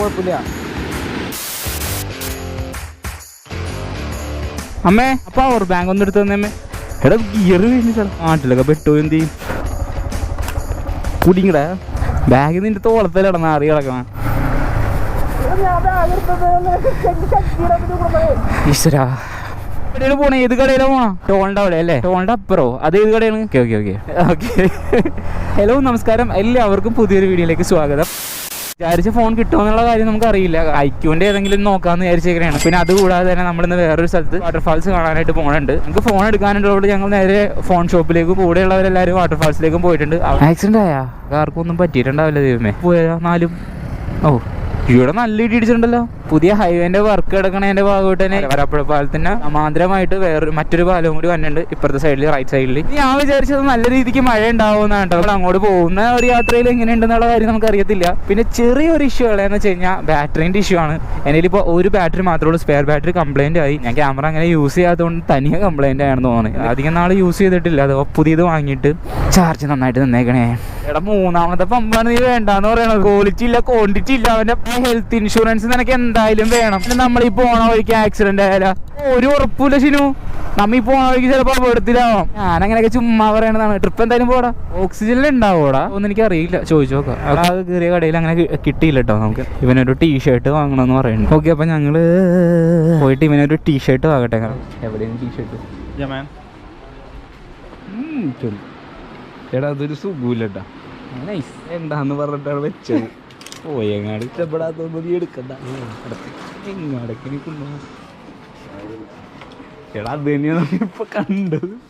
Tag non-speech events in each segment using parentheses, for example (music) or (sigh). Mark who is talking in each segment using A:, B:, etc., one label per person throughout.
A: കുഴപ്പമില്ല. അമ്മേ അപ്പൊ അവർ ബാങ്ക് ഒന്ന് എടുത്തു തന്നെ എടാ ഗിയർ കഴിഞ്ഞ നാട്ടിലൊക്കെ പെട്ടു എന്ത് ചെയ്യും? കുടിങ്ങടാ ബാഗ് നിന്റെ തോളത്തിൽ നാറി അറിയ കിടക്കണ. ഈശ്വരാ. എവിടെയാണ് പോണേ. ഏത് കടയിലാണ് പോണോ? ടോളിന്റെ അവിടെ അല്ലേ? ടോളിന്റെ അപ്പുറോ? അത് ഏത് കടയാണ് okay okay okay. Okay. Hello നമസ്കാരം. എല്ലാവർക്കും പുതിയൊരു വീഡിയോയിലേക്ക് സ്വാഗതം. വിചാരിച്ച ഫോൺ കിട്ടുമെന്നുള്ള കാര്യം നമുക്ക് അറിയില്ല ഐക്യൂന്റെ ഏതെങ്കിലും നോക്കാന്ന് വിചാരിച്ചേക്കാണ് പിന്നെ അതുകൂടാതെ തന്നെ നമ്മൾ ഇന്ന് വേറൊരു സ്ഥലത്ത് വാട്ടർഫാൾസ് കാണാനായിട്ട് പോകണുണ്ട് നമുക്ക് ഫോൺ എടുക്കാനുള്ളതുകൊണ്ട് ഞങ്ങൾ നേരെ ഫോൺ ഷോപ്പിലേക്ക് കൂടെയുള്ളവരെല്ലാവരും വാട്ടർഫാൾസിലേക്കും പോയിട്ടുണ്ട്. ആക്സിഡന്റ് ആയാ? ആർക്കും ഒന്നും പറ്റിയിട്ടുണ്ടാവില്ല ദൈവമേ. പോയാ നാലും. ഓ ഇവിടെ നല്ല ഇടി ഇടിച്ചിട്ടുണ്ടല്ലോ പുതിയ ഹൈവേന്റെ വർക്ക് കിടക്കണതിന്റെ ഭാഗമായിട്ട് തന്നെ വരപ്പുഴ പാലത്തിന് സമാന്തരമായിട്ട് വേറെ മറ്റൊരു പാലവും കൂടി വന്നിട്ടുണ്ട്. ഇപ്പുറത്തെ സൈഡിൽ റൈറ്റ് സൈഡിൽ ഞാൻ വിചാരിച്ചത് നല്ല രീതിക്ക് മഴ ഉണ്ടാവുമെന്നാണ് കേട്ടോ. അങ്ങോട്ട് പോകുന്ന ഒരു യാത്രയിൽ എങ്ങനെ ഉണ്ടെന്നുള്ള കാര്യം നമുക്ക് അറിയത്തില്ല പിന്നെ ചെറിയൊരു ഇഷ്യൂ ഉള്ളതെന്ന് വെച്ച് കഴിഞ്ഞാൽ ബാറ്ററിന്റെ ഇഷ്യൂ ആണ്. എന്റെ ഇപ്പോൾ ഒരു ബാറ്ററി മാത്രമേ ഉള്ളൂ. സ്പെയർ ബാറ്ററി കംപ്ലൈന്റ് ആയി. ഞാൻ ക്യാമറ അങ്ങനെ യൂസ് ചെയ്യാത്തതുകൊണ്ട് തനിയെ കംപ്ലൈന്റ് ആണെന്ന് തോന്നുന്നത് അധികം നാൾ യൂസ് ചെയ്തിട്ടില്ല. അത് പുതിയത് വാങ്ങിയിട്ട് ചാർജ് നന്നായിട്ട് നിന്നേക്കണേ. എടാ മൂന്നാമത്തെ പമ്പാണ് നീ വേണ്ടാന്ന് പറയണത്. ക്വാളിറ്റി ഇല്ല ക്വാണ്ടിറ്റി ഇല്ല. അവന്റെ ഹെൽത്ത് ഇൻഷുറൻസ് നിനക്ക് എന്തായാലും വേണം. പിന്നെ നമ്മൾ ഈ പോണ വഴിക്ക് ആക്സിഡന്റ് ആയാലോ. ഒരു ഉറപ്പില്ല ശിനു നമ്മ ഈ പോണ വഴിക്ക് ചിലപ്പോ അപകടത്തിലാവാം. ഞാൻ അങ്ങനെയൊക്കെ ചുമ്മാ പറയണതാണ്. ട്രിപ്പ് എന്തായാലും പോടാ. ഓക്സിജൻ ഉണ്ടാവോടാ ഒന്നും എനിക്ക് അറിയില്ല. ചോദിച്ചു നോക്കാം. കയറിയ കടയിൽ അങ്ങനെ കിട്ടിയില്ല കേട്ടോ നമുക്ക്. ഇവനൊരു ടീ ഷർട്ട് വാങ്ങണമെന്ന് പറയുന്നു. ഓക്കെ അപ്പൊ ഞങ്ങൾ പോയിട്ട് ഇവനൊരു ടീ ഷർട്ട് വാങ്ങട്ടെ. എവിടെയാണ് ടീ ഷർട്ട്
B: എടാ അതൊരു സുഖമില്ലട്ടാ
A: നൈസ്
B: എന്താന്ന് പറഞ്ഞിട്ടാണ് വെച്ചത്? പോയങ്ങാട് ഇഷ്ടപ്പെടാത്തൊന്നും നീ എടുക്കണ്ട. എങ്ങാടൊക്കെ നീ കൊണ്ടുപോകും എടാ അത് തന്നെയാണ് ഇപ്പൊ കണ്ടത്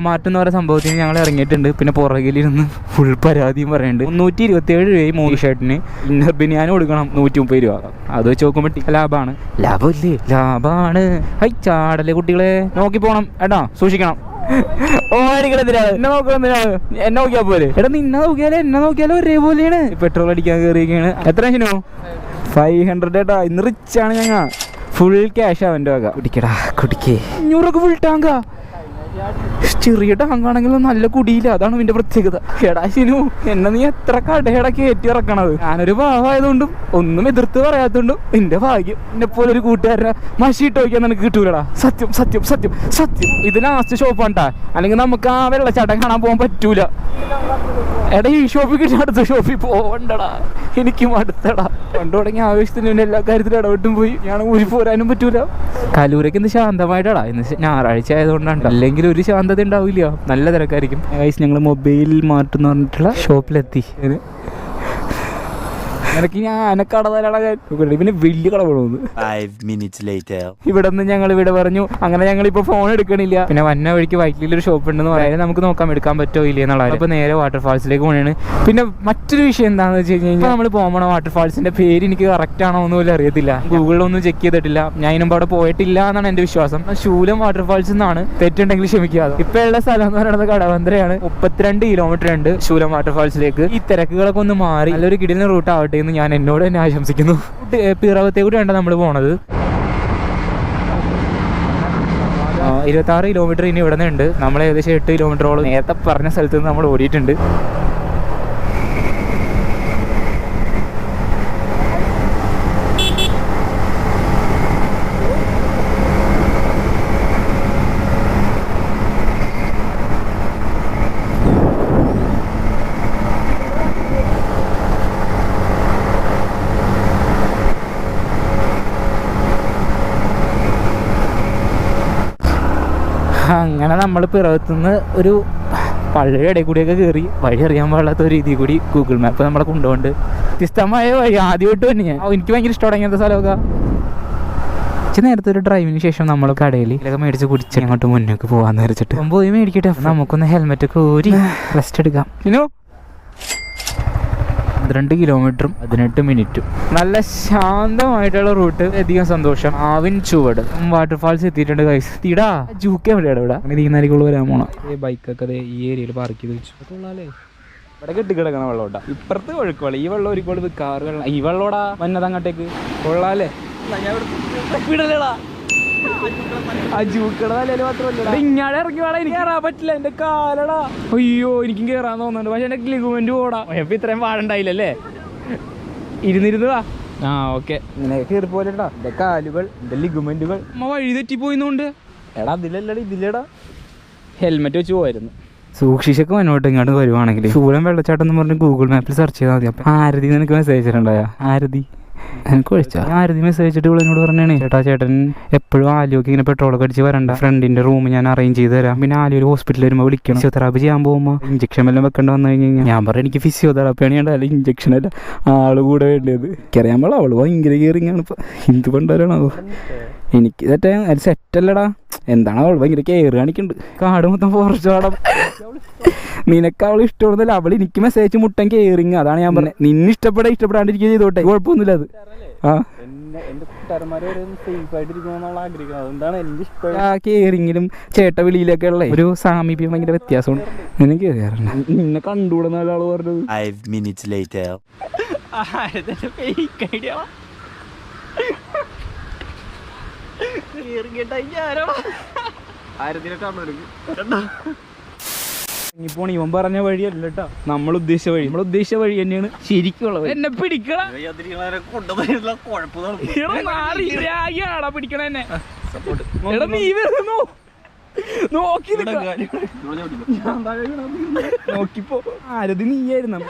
A: മാറ്റം എന്ന് പറയുന്ന സംഭവത്തിന് ഞങ്ങൾ ഇറങ്ങിയിട്ടുണ്ട്. പിന്നെ പുറകിലിരുന്ന് ഫുൾ പരാതിയും പറയുന്നുണ്ട് മുന്നൂറ്റി ഇരുപത്തി ഏഴ് രൂപയായി മൂന്ന് ഷർട്ടിന് ഇന്നർ ബിനിയാനും കൊടുക്കണം നൂറ്റി മുപ്പത് രൂപ. അത് വെച്ച് നോക്കുമ്പോൾ ടി- ലാഭമാണ്. ലാഭമില്ലേ? ലാഭമാണ്. ഹൈ ചാടല്ലേ കുട്ടികളെ. നോക്കി പോണം ഏട്ടാ സൂക്ഷിക്കണം. ഓ അടിക്കണത്തിനാണ് എന്നെ നോക്കണമെന്നിനാണ് എന്നെ നോക്കിയാ പോലെ എടാ നിന്നെ നോക്കിയാലേ? എന്നെ നോക്കിയാലും ഒരേപോലെയാണ്. പെട്രോൾ അടിക്കാൻ കയറിയൊക്കെയാണ് എത്ര ശനോ ഫൈവ് ഹൺഡ്രഡ് ഏട്ടാ. ഇന്ന് റിച്ച് ആണ് ഞങ്ങൾ ഫുൾ ക്യാഷ് അവന്റെ വക. കുടിക്കടാ കുടിക്കേ. അഞ്ഞൂറൊക്കെ ഫുൾ ടാങ്കാ ചെറിയ ടാങ്കാണെങ്കിലും നല്ല കുടിയില്ല. അതാണ് ഇതിന്റെ പ്രത്യേകത. എടാ ശിനു എന്നെ നീ എത്ര കടയട കയറ്റി ഇറക്കണത്? ഞാനൊരു ഭാവമായതുകൊണ്ടും ഒന്നും എതിർത്ത് പറയാത്തോണ്ടും നിന്റെ ഭാഗ്യം എന്നെ പോലെ ഒരു കൂട്ടുകാരനെ മഷിയിട്ട് നോക്കിയാൽ നിനക്ക് കിട്ടൂലടാ. സത്യം സത്യം സത്യം സത്യം. ഇത് ലാസ്റ്റ് ഷോപ്പാണ്ടാ അല്ലെങ്കിൽ നമുക്ക് ആ വെള്ളച്ചാട്ടം കാണാൻ പോകാൻ പറ്റൂല. എടാ ഈ ഷോപ്പിൽ കിട്ടിയ അടുത്ത ഷോപ്പിൽ പോവണ്ടടാ. എനിക്കും അടുത്തടാ. പണ്ട് തുടങ്ങിയ ആവേശത്തിന് പിന്നെ എല്ലാ കാര്യത്തിലും ഇടപെട്ടും പോയി. ഞാൻ ഊരി പോരാനും പറ്റൂല. കലൂരയ്ക്ക് ഇന്ന് ശാന്തമായിട്ടാടാ. ഇന്ന് ഞായറാഴ്ച ആയതുകൊണ്ടാണ്. അല്ലെങ്കിൽ ഒരു ശാന്തത ഉണ്ടാവില്ല. നല്ല തിരക്കായിരിക്കും. ഗൈസ് ഞങ്ങൾ മൊബൈൽ മാർട്ട് എന്ന് പറഞ്ഞിട്ടുള്ള ഷോപ്പിലെത്തി. നിനക്ക് ഞാൻ കട തരാടാ ഞാൻ വലിയ കട വേണമെന്ന്
C: Five minutes later.
A: ഇവിടെ നിന്ന് ഞങ്ങൾ ഇവിടെ പറഞ്ഞു അങ്ങനെ ഞങ്ങൾ ഇപ്പൊ ഫോൺ എടുക്കണില്ല. പിന്നെ വന്ന വഴിക്ക് വൈറ്റിൽ ഒരു ഷോപ്പ് ഉണ്ടെന്ന് പറയാൻ നമുക്ക് നോക്കാം എടുക്കാൻ പറ്റോ ഇല്ലേ എന്നുള്ളത്. അപ്പൊ നേരെ വാട്ടർഫാൾസിലേക്ക് പോകണാണ് പിന്നെ മറ്റൊരു വിഷയം എന്താണെന്ന് വെച്ച് കഴിഞ്ഞാൽ നമ്മൾ പോകണ വാട്ടർഫാൾസിന്റെ പേര് എനിക്ക് കറക്റ്റ് ആണോ എന്ന് പോലും അറിയത്തില്ല. ഗൂഗിളിലൊന്നും ചെക്ക് ചെയ്തിട്ടില്ല. ഞാൻ ഇതിനുമ്പ് അവിടെ പോയിട്ടില്ല എന്നാണ് എന്റെ വിശ്വാസം. ശൂലം വാട്ടർഫാൾസ് എന്നാണ് തെറ്റുണ്ടെങ്കിൽ ക്ഷമിക്കാതെ. ഇപ്പൊ ഉള്ള സ്ഥലം എന്ന് പറയുന്നത് കടവന്ത്രയാണ്. മുപ്പത്തിരണ്ട് കിലോമീറ്റർ ഉണ്ട് ശൂലം വാട്ടർഫാൾസിലേക്ക് ഈ തിരക്കുകളൊക്കെ ഒന്ന് മാറി നല്ലൊരു കിടിലിന് റൂട്ട് ആവട്ടെ എന്ന് ഞാൻ എന്നോട് തന്നെ ആശംസിക്കുന്നു. പിറവത്തെ കൂടിയാണ് നമ്മൾ പോണത്. ഇരുപത്തി ആറ് കിലോമീറ്റർ ഇനി ഇവിടെ ഉണ്ട്. നമ്മൾ ഏകദേശം എട്ട് കിലോമീറ്ററോളം നേരത്തെ പറഞ്ഞ സ്ഥലത്ത് നിന്ന് നമ്മൾ ഓടിയിട്ടുണ്ട് അങ്ങനെ നമ്മൾ പിറകത്തുനിന്ന് ഒരു പഴയ ഇടയിൽ കൂടിയൊക്കെ കയറി വഴി അറിയാൻ പാടില്ലാത്ത ഒരു രീതി കൂടി ഗൂഗിൾ മാപ്പ് നമ്മളെ കൊണ്ടുപോണ്ട് വ്യത്യസ്തമായ വഴി ആദ്യമായിട്ട് തന്നെ. എനിക്ക് ഭയങ്കര ഇഷ്ടമാണ് ഇങ്ങനത്തെ സ്ഥലമൊക്കെ. കുറച്ച് നേരത്തെ ഒരു ഡ്രൈവിന് ശേഷം നമ്മൾ കടയിൽ ഇതൊക്കെ മേടിച്ച് കുടിച്ച് അങ്ങോട്ട് മുന്നോട്ട് പോകാന്ന് വെച്ചിട്ട് പോയി മേടിക്കട്ടെ. നമുക്കൊന്ന് ഹെൽമെറ്റ് ഒക്കെ ഊരി (sighs) റെസ്റ്റ് എടുക്കാം. പന്ത്രണ്ട് കിലോമീറ്ററും പതിനെട്ട് മിനിറ്റും നല്ല ശാന്തമായിട്ടുള്ള റൂട്ട് അധികം സന്തോഷം. ആവിൻ ചുവട്. വാട്ടർഫാൾസ് എത്തിയിട്ടുണ്ട് കൈസ് തീടാ ജൂക്ക് എവിടെയാണ് ഇവിടെ? അങ്ങനെ തീരുന്നായിരിക്കുള്ളൂ വരാൻ പോണം. ഈ ബൈക്കൊക്കെ ഈ ഏരിയയിൽ പാർക്ക് ചെയ്ത് വെച്ചു. കൊള്ളാലേ. ഇവിടെ കെട്ടി കിടക്കണ വെള്ളോട്ടാ. ഇപ്പുറത്ത് ഒഴുക്കോളെ ഈ വെള്ളം ഒരുപാട് കാറ് വെള്ളം ഈ വെള്ളോടാ വന്നതങ്ങട്ടേക്ക് കൊള്ളാലേ.
B: ഞാൻ ഇവിടെ ഇങ്ങാടെ ഇറങ്ങി വേടാ എനിക്ക് കയറാൻ പറ്റില്ല. എന്റെ കാലടാ. അയ്യോ എനിക്കും കയറാൻ തോന്നുന്നുണ്ട്. പക്ഷെ എന്റെ ലിഗുമെന്റ് പോടാ. അപ്പൊ ഇത്രയും പാടുണ്ടായില്ലല്ലേ ഇരുന്നിരുന്ന് വാ. ആ ഓക്കെ. ഇങ്ങനെ കയറി പോലെടാ എന്റെ കാലുകൾ എന്റെ ലിഗുമെന്റുകൾ. അമ്മ വഴി പോയിന്നോണ്ട് എടാ അതിലല്ലടാ ഇതിലടാ. ഹെൽമെറ്റ് വെച്ച് പോയിരുന്നു
A: സൂക്ഷിച്ചൊക്കെ മുന്നോട്ട് ഇങ്ങോട്ട് വരുവാണെങ്കിൽ ശൂലം വെള്ളച്ചാട്ടം എന്ന് പറഞ്ഞ് ഗൂഗിൾ മാപ്പിൽ സെർച്ച് ചെയ്താൽ മതി. അപ്പം ആരതി നിനക്ക് മെസ്സേജ് അയച്ചിട്ടുണ്ടായ ആരതി. എനിക്ക് ഞാൻ ആരതി മെസ്സേജ് അയച്ചിട്ട് എന്നോട് പറഞ്ഞാണ് ചേട്ടാ ചേട്ടൻ എപ്പോഴും ആലുവൊക്കെ ഇങ്ങനെ പെട്രോളൊക്കെ അടിച്ച് വരണ്ട. ഫ്രണ്ടിന്റെ റൂം ഞാൻ അറേഞ്ച് ചെയ്ത് തരാം. പിന്നെ ഒരു ഹോസ്പിറ്റലിൽ വരുമ്പോൾ വിളിക്കണം. ഫിസിയോതെറാപ്പി ചെയ്യാൻ പോകുമ്പോൾ ഇഞ്ചക്ഷൻ എല്ലാം വെക്കേണ്ട വന്നു കഴിഞ്ഞാൽ ഞാൻ പറഞ്ഞു എനിക്ക് ഫിസിയോതെറാപ്പിയാണ് ഞാൻ അല്ലെങ്കിൽ ഇഞ്ചക്ഷൻ അല്ല. ആൾ കൂടെ വേണ്ടത്. കയറിയാൻ പാടില്ല അവൾ ഭയങ്കര കയറിങ്ങാണ് ഇപ്പൊ. ഹിന്ദു പണ്ടാരാണോ എനിക്ക് തെറ്റേ അത് സെറ്റല്ലടാ എന്താണ് അവൾ ഭയങ്കര കയറി കാണിക്കുന്നുണ്ട് കാട് മൊത്തം ഫോറസ്റ്റ് കാടം നിനക്ക് അവൾ ഇഷ്ടപ്പെടുന്നില്ല അവൾ എനിക്ക് മെസ്സേജ് മുട്ടൻ കയറിങ് അതാണ് ഞാൻ പറഞ്ഞത്. നിന്നെ ഇഷ്ടപ്പെടാ ഇഷ്ടപ്പെടാണ്ടിരിക്കുക ചെയ്തോട്ടെ. കുഴപ്പമൊന്നുമില്ല അത്. ആ. കെയറിങ്ങിലും ചേട്ട വിളിയിലൊക്കെ ഉള്ള. ഒരു സാമീപ്യം ഭയങ്കര വ്യത്യാസമുണ്ട് നിനക്ക്
B: നിന്നെ കണ്ടുകൂടുന്ന ഒരാൾ പറഞ്ഞത്. (laughs) ഇനിയിപ്പോൾ ഇവൻ പറഞ്ഞ വഴിയല്ല കേട്ടോ നമ്മൾ ഉദ്ദേശിച്ച വഴി. നമ്മൾ ഉദ്ദേശിച്ച വഴി തന്നെയാണ് ശരിക്കുള്ള വഴി. എന്നെ പിടിക്കണം പിടിക്കണ എന്നെ. നീ വരുന്നു നോക്കി നോക്കിപ്പോ ആരത് നീയായിരുന്നു.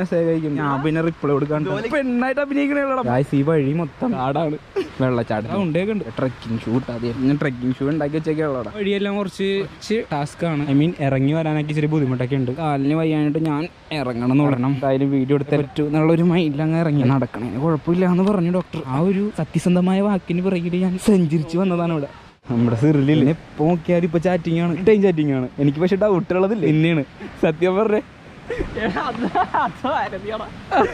B: മെസ്സേജ് അയക്കും ഞാൻ പിന്നെ റിപ്ലൈ കൊടുക്കാണ്ട് പെണ്ണായിട്ട് അഭിനയിക്കണ ഈ വഴി മൊത്തം കാടാണ് വെള്ളച്ചാട്ടം. ഉണ്ടേക്ക് ഉണ്ട്. ട്രക്കിംഗ് ഷൂ ഇട്ടാതെ ഞാൻ ട്രക്കിംഗ് ഷൂ ഉണ്ടാക്കി വെച്ചേക്കുള്ള വഴിയെല്ലാം കുറച്ച് ടാസ്ക് ആണ്. ഐ മീൻ ഇറങ്ങി വരാനൊക്കെ ഇച്ചിരി ബുദ്ധിമുട്ടൊക്കെ ഉണ്ട്. കാലിന് വയ്യാനായിട്ട് ഞാൻ ഇറങ്ങണം എന്ന് പറയണം. എന്തായാലും വീഡിയോ എടുത്ത പറ്റൂ എന്നുള്ള ഒരു മൈൻഡിൽ അങ്ങ് ഇറങ്ങി. നടക്കണേ കുഴപ്പമില്ല എന്ന് പറഞ്ഞു ഡോക്ടർ ആ ഒരു സത്യസന്ധമായ വാക്കിന് പിറകിൽ ഞാൻ സഞ്ചരിച്ച് വന്നതാണ് ഇവിടെ. നമ്മുടെ സിറിലില്ല ഇപ്പൊ നോക്കിയാലും ഇപ്പൊ ചാറ്റിംഗ് ആണ്. ടൈം ചാറ്റിംഗ് ആണ്. എനിക്ക് പക്ഷെ ഡൗട്ട് ഉള്ളതില്ല എന്നെയാണ് സത്യം പറഞ്ഞേ.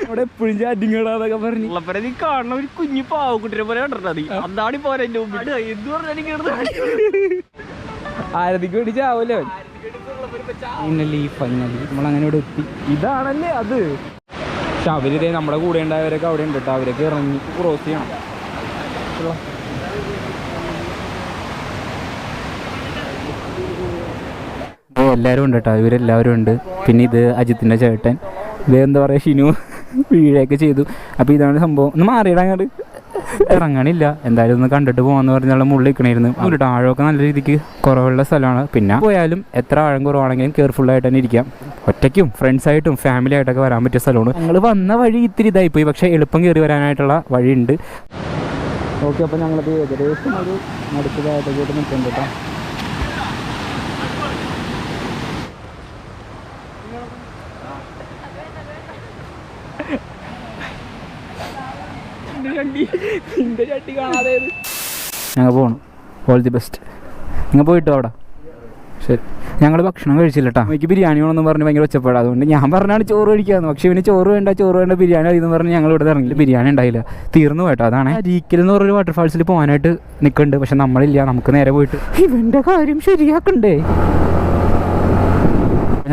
B: അവിടെ എപ്പോഴും ചാറ്റിംഗ് ഇടാന്നൊക്കെ പറഞ്ഞു.
D: നീ കാണുന്ന ഒരു കുഞ്ഞു പാവക്കുട്ടിനെ പോലെ കണ്ടിട്ടാ നീ? അന്താടി പോരെ എന്റെ മുമ്പിൽ. എന്ത് പറഞ്ഞാൽ
B: ആരതിക്ക് വേണ്ടി ചാവൂലേ ഫൈനലി ഫൈനലി നമ്മളങ്ങനെ ഇവിടെ എത്തി. ഇതാണല്ലേ അത്. പക്ഷെ അവരിതേ നമ്മുടെ കൂടെ ഉണ്ടായവരൊക്കെ അവിടെ ഉണ്ട് കേട്ടോ. അവരൊക്കെ ഇറങ്ങി. ക്രോസ് ചെയ്യണം ഉള്ള.
A: അപ്പോൾ എല്ലാവരും ഉണ്ട് കേട്ടോ ഇവരെല്ലാവരും ഉണ്ട്. പിന്നെ ഇത് അജിത്തിന്റെ ചേട്ടൻ. ഇത് എന്താ പറയുക ഷിനു വീഴൊക്കെ ചെയ്തു. അപ്പോൾ ഇതാണ് സംഭവം. ഒന്ന് മാറിയിടാൻ അങ്ങോട്ട് ഇറങ്ങണില്ല. എന്തായാലും ഒന്ന് കണ്ടിട്ട് പോകാന്ന് പറഞ്ഞാൽ മുള്ളിൽ നിൽക്കണമായിരുന്നു ഒരു ആഴമൊക്കെ നല്ല രീതിക്ക് കുറവുള്ള സ്ഥലമാണ്. പിന്നെ പോയാലും എത്ര ആഴം കുറവാണെങ്കിലും കെയർഫുള്ളായിട്ട് തന്നെ ഇരിക്കാം. ഒറ്റയ്ക്കും ഫ്രണ്ട്സായിട്ടും ഫാമിലി ആയിട്ടൊക്കെ വരാൻ പറ്റിയ സ്ഥലമാണ്. ഞങ്ങൾ വന്ന വഴി ഇത്തിരി ഇതായിപ്പോയി പക്ഷേ എളുപ്പം കയറി വരാനായിട്ടുള്ള വഴിയുണ്ട്.
B: ഓക്കെ അപ്പോൾ ഞങ്ങളത് ഏകദേശം ഒരു അടുത്തതായിട്ടൊക്കെ നിൽക്കുന്നുണ്ട് കേട്ടോ നിന്റെ ചട്ടി കാണാതെ
A: ഞങ്ങൾ പോകണം ഓൾ ദി ബെസ്റ്റ് നിങ്ങൾ പോയിട്ടോ അവിടെ? ശരി. ഞങ്ങൾ ഭക്ഷണം കഴിച്ചില്ല കേട്ടോ എനിക്ക് ബിരിയാണി വേണമെന്ന് പറഞ്ഞ് ഭയങ്കര ഒച്ചപ്പാട്. അതുകൊണ്ട് ഞാൻ പറഞ്ഞാണ് ചോറ് കഴിക്കാന്ന്. പക്ഷേ ഇവന് ചോറ് വേണ്ട ചോറ് വേണ്ട ബിരിയാണി അതിന്ന് പറഞ്ഞ് ഞങ്ങൾ ഇവിടെ ഇറങ്ങില്ല ബിരിയാണി ഉണ്ടായില്ല. തീർന്നു പോയിട്ടോ അതാണ്. അരീക്കൽ എന്ന് പറഞ്ഞൊരു വാട്ടർഫാൾസിൽ പോകാനായിട്ട് നിൽക്കുന്നുണ്ട്. പക്ഷെ നമ്മളില്ല. നമുക്ക് നേരെ പോയിട്ട്. ഇവന്റെ കാര്യം ശരിയാക്കണ്ടേ?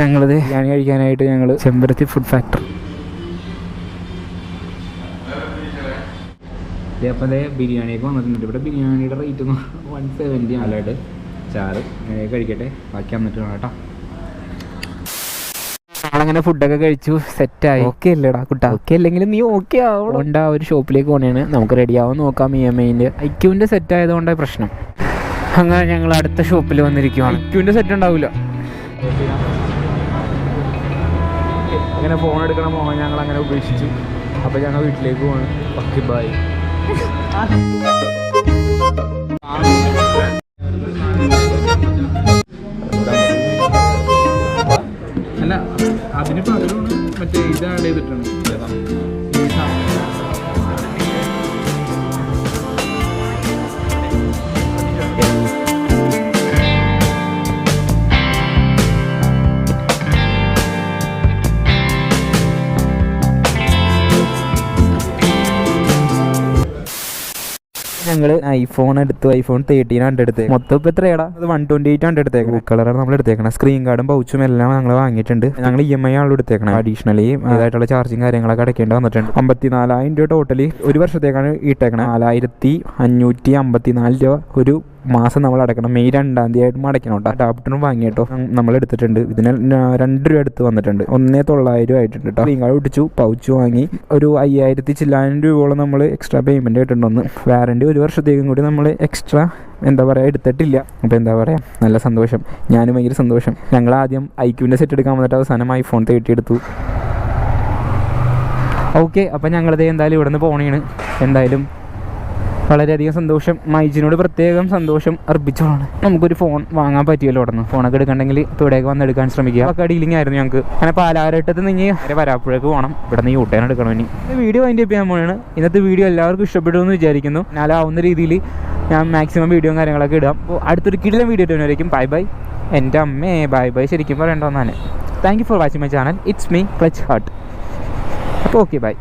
A: ഞങ്ങളിത് ബിരിയാണി കഴിക്കാനായിട്ട് ഞങ്ങൾ ചെമ്പരത്തി ഫുഡ് ഫാക്ടറി അപ്പോൾ അതേ ബിരിയാണിയൊക്കെ വന്നിട്ടുണ്ട്. ഇവിടെ ബിരിയാണിയുടെ റേറ്റ് വൺ സെവന്റി ആലായിട്ട് ചാറ് കഴിക്കട്ടെ. ബാക്കി വന്നിട്ട് വേണം കേട്ടോ. നമ്മളങ്ങനെ ഫുഡൊക്കെ കഴിച്ചു സെറ്റായി ഓക്കെ അല്ലേടാ കുട്ടാ. ഓക്കെ അല്ലെങ്കിലും നീ ഓക്കെ ആവണ്ട ആ ഒരു ഷോപ്പിലേക്ക് പോണേണ്. നമുക്ക് റെഡി ആവാൻ നോക്കാം ഇ എം ഐന്റെ ഐക്യുവിന്റെ സെറ്റ് ആയതുകൊണ്ടാണ് പ്രശ്നം. അങ്ങനെ ഞങ്ങൾ അടുത്ത ഷോപ്പിൽ വന്നിരിക്കുവാണ്. ഐക്യുവിന്റെ സെറ്റ് ഉണ്ടാവില്ല
B: അങ്ങനെ ഫോൺ എടുക്കണ മോഹൻ ഞങ്ങൾ അങ്ങനെ ഉപേക്ഷിച്ചു. അപ്പോൾ ഞങ്ങൾ വീട്ടിലേക്ക് പോകണം ഓക്കെ ബൈ അല്ല (laughs)
A: ഞങ്ങൾ ഐഫോൺ എടുത്തു ഐഫോൺ തേർട്ടീൻ ആണ് എടുത്തത് മൊത്തം ഇപ്പൊ എത്രയാടാ? അത് വൺ ട്വന്റി എയ്റ്റ് ആണ് എടുത്തേക്കുന്നത് കളറാണ് നമ്മൾ എടുത്തേക്കണം. സ്ക്രീൻ കാർഡും പൗച്ചും എല്ലാം ഞങ്ങൾ വാങ്ങിയിട്ടുണ്ട്. ഞങ്ങൾ ഇ എം ഐ ആണ് എടുത്തേക്കണം. അഡീഷണലി അതായിട്ടുള്ള ചാർജിങ് കാര്യങ്ങളൊക്കെ അടയ്ക്കേണ്ടി വന്നിട്ടുണ്ട്. അമ്പത്തിനാലായിരം രൂപ ടോട്ടലി ഒരു വർഷത്തേക്കാണ് ഇട്ടേക്കണം. നാലായിരത്തി അഞ്ഞൂറ്റി അമ്പത്തിനാല് രൂപ ഒരു മാസം നമ്മൾ അടക്കണം മെയ് രണ്ടാം തീയതി ആയിട്ട് അടയ്ക്കണം കേട്ടോ. അഡാപ്റ്ററും വാങ്ങി കേട്ടോ. നമ്മൾ എടുത്തിട്ടുണ്ട്. ഇതിന് രണ്ട് രൂപ എടുത്ത് വന്നിട്ടുണ്ട്. ഒന്നേ തൊള്ളായിരം ആയിട്ടുണ്ട് കേട്ടോ. നിങ്ങൾ കാർഡ് ഒട്ടിച്ചു പൗച്ച് വാങ്ങി. ഒരു അയ്യായിരത്തി ചില്ലായിരം രൂപയോളം നമ്മൾ എക്സ്ട്രാ പേയ്മെന്റ് ആയിട്ടുണ്ടെന്ന് വാറണ്ടി ഒരു വർഷത്തേക്കും കൂടി നമ്മൾ എക്സ്ട്രാ എന്താ പറയുക എടുത്തിട്ടില്ല. അപ്പോൾ എന്താ പറയുക നല്ല സന്തോഷം. ഞാനും ഭയങ്കര സന്തോഷം. ഞങ്ങൾ ആദ്യം ഐക്യുവിന്റെ സെറ്റ് എടുക്കാൻ വന്നിട്ട് അവസാനം ഐഫോൺ തേട്ടിയെടുത്തു. ഓക്കെ അപ്പം ഞങ്ങളിത് എന്തായാലും ഇവിടെ നിന്ന് പോണേണ്. എന്തായാലും വളരെയധികം സന്തോഷം. മൈജിനോട് പ്രത്യേകം സന്തോഷം അർപ്പിച്ചോളാണ്. നമുക്കൊരു ഫോൺ വാങ്ങാൻ പറ്റിയല്ലോ ഉടനെ ഫോണൊക്കെ എടുക്കണമെങ്കിൽ ഇവിടേക്ക് വന്ന് എടുക്കാൻ ശ്രമിക്കുക. ഒക്കെ ഡീലിംഗ് ആയിരുന്നു ഞങ്ങൾക്ക് അങ്ങനെ പാലാരട്ടത്ത് നിന്ന് വരെ വരാപ്പുഴക്ക് പോകണം ഇവിടെ നിന്ന് യൂട്ടേൺ എടുക്കണം ഇനി. വീഡിയോ അതിന്റെ ചെയ്യാൻ പോകണം ഇന്നത്തെ വീഡിയോ എല്ലാവർക്കും ഇഷ്ടപ്പെടുമെന്ന് വിചാരിക്കുന്നു. എന്നാലാവുന്ന രീതിയിൽ ഞാൻ മാക്സിമം വീഡിയോയും കാര്യങ്ങളൊക്കെ ഇടാം. അപ്പോൾ അടുത്തൊരു കിടിലം വീഡിയോ ഇട്ടുവരായിരിക്കും ബൈ ബൈ എന്റെ അമ്മേ ബൈ ബൈ ശരിക്കും പറയണ്ടോന്നാണ് thank you for watching my channel it's me clutch heart അപ്പോൾ ഓക്കെ ബൈ